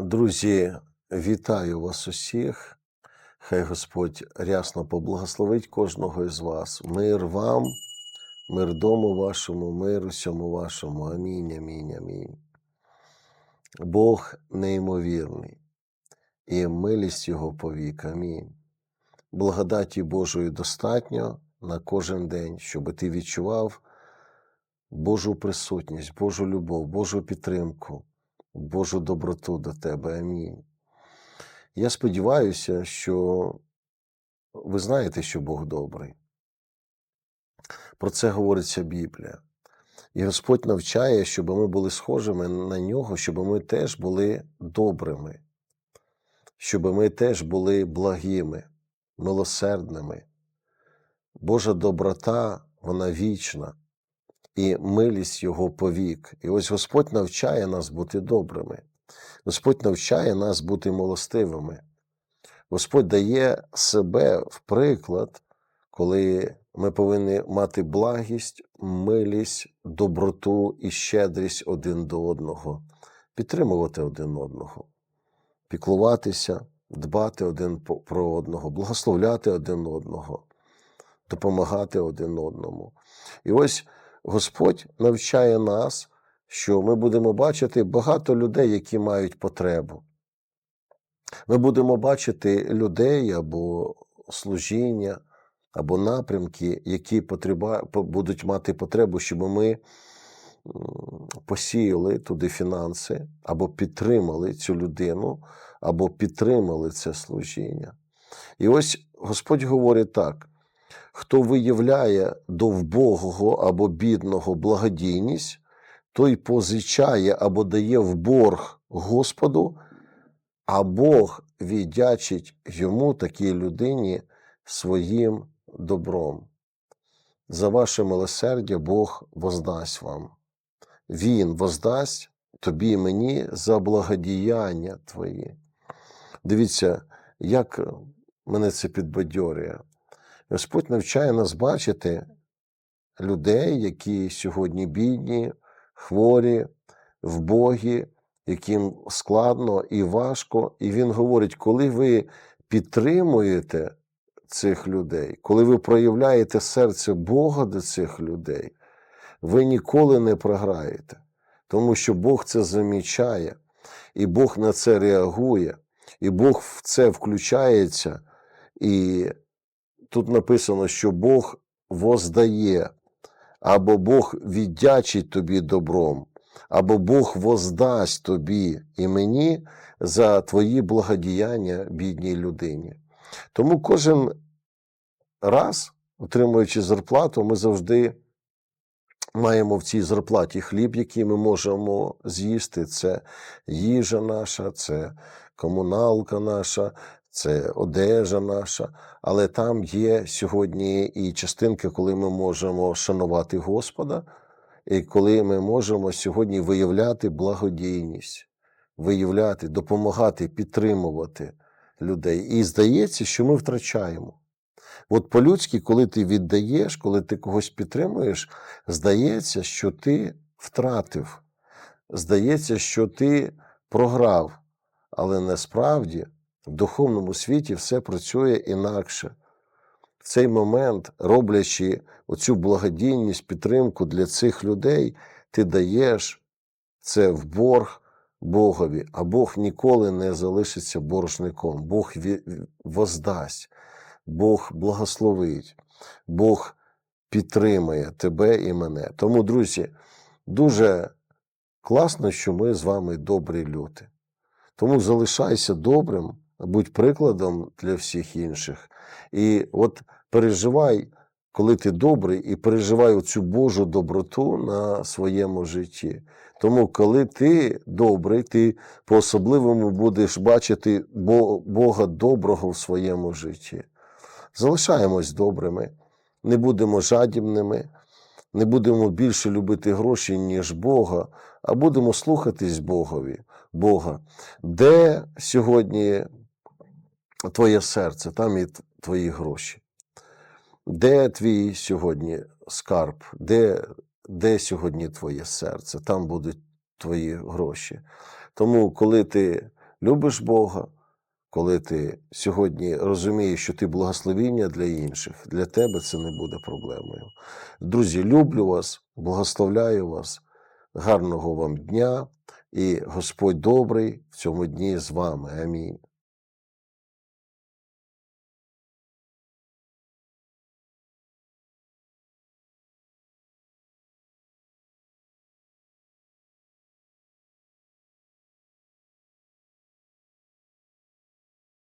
Друзі, вітаю вас усіх. Хай Господь рясно поблагословить кожного із вас. Мир вам, мир дому вашому, мир усьому вашому. Амінь, амінь, амінь. Бог неймовірний, і милість Його повік. Амінь. Благодаті Божої достатньо на кожен день, щоб ти відчував Божу присутність, Божу любов, Божу підтримку, Божу доброту до тебе. Амінь. Я сподіваюся, що ви знаєте, що Бог добрий. Про це говориться Біблія. І Господь навчає, щоб ми були схожими на нього, щоб ми теж були добрими, щоб ми теж були благими, милосердними. Божа доброта, вона вічна, і милість Його повік. І ось Господь навчає нас бути добрими. Господь навчає нас бути милостивими. Господь дає себе в приклад, коли ми повинні мати благість, милість, доброту і щедрість один до одного, підтримувати один одного, піклуватися, дбати один про одного, благословляти один одного, допомагати один одному. І ось Господь навчає нас, що ми будемо бачити багато людей, які мають потребу. Ми будемо бачити людей або служіння, або напрямки, які потреба, будуть мати потребу, щоб ми посіяли туди фінанси, або підтримали цю людину, або підтримали це служіння. І ось Господь говорить так: хто виявляє до вбогого або бідного благодійність, той позичає або дає в борг Господу, а Бог віддячить йому такій людині своїм добром. За ваше милосердя Бог воздасть вам. Він воздасть тобі і мені за благодіяння твої. Дивіться, як мене це підбадьорює. Господь навчає нас бачити людей, які сьогодні бідні, хворі, вбогі, яким складно і важко. І Він говорить, коли ви підтримуєте цих людей, коли ви проявляєте серце Бога до цих людей, ви ніколи не програєте, тому що Бог це замічає, і Бог на це реагує, і Бог в це включається. І тут написано, що Бог воздає, або Бог віддячить тобі добром, або Бог воздасть тобі і мені за твої благодіяння бідній людині. Тому кожен раз, отримуючи зарплату, ми завжди маємо в цій зарплаті хліб, який ми можемо з'їсти. Це їжа наша, це комуналка наша, це одежа наша. Але там є сьогодні і частинки, коли ми можемо шанувати Господа, і коли ми можемо сьогодні виявляти благодійність, виявляти, допомагати, підтримувати людей. І здається, що ми втрачаємо. От по-людськи, коли ти віддаєш, коли ти когось підтримуєш, здається, що ти втратив. Здається, що ти програв. Але насправді в духовному світі все працює інакше. В цей момент, роблячи оцю благодійність, підтримку для цих людей, ти даєш це в борг Богові, а Бог ніколи не залишиться боржником. Бог воздасть, Бог благословить, Бог підтримає тебе і мене. Тому, друзі, дуже класно, що ми з вами добрі люди. Тому залишайся добрим, будь прикладом для всіх інших. І от переживай, коли ти добрий, і переживай цю Божу доброту на своєму житті. Тому, коли ти добрий, ти по-особливому будеш бачити Бога доброго в своєму житті. Залишаємось добрими, не будемо жадібними, не будемо більше любити гроші, ніж Бога, а будемо слухатись Богові, Бога. Де сьогодні твоє серце, там і твої гроші. Де твій сьогодні скарб, де, де сьогодні твоє серце, там будуть твої гроші. Тому, коли ти любиш Бога, коли ти сьогодні розумієш, що ти благословіння для інших, для тебе це не буде проблемою. Друзі, люблю вас, благословляю вас, гарного вам дня, і Господь добрий в цьому дні з вами. Амінь.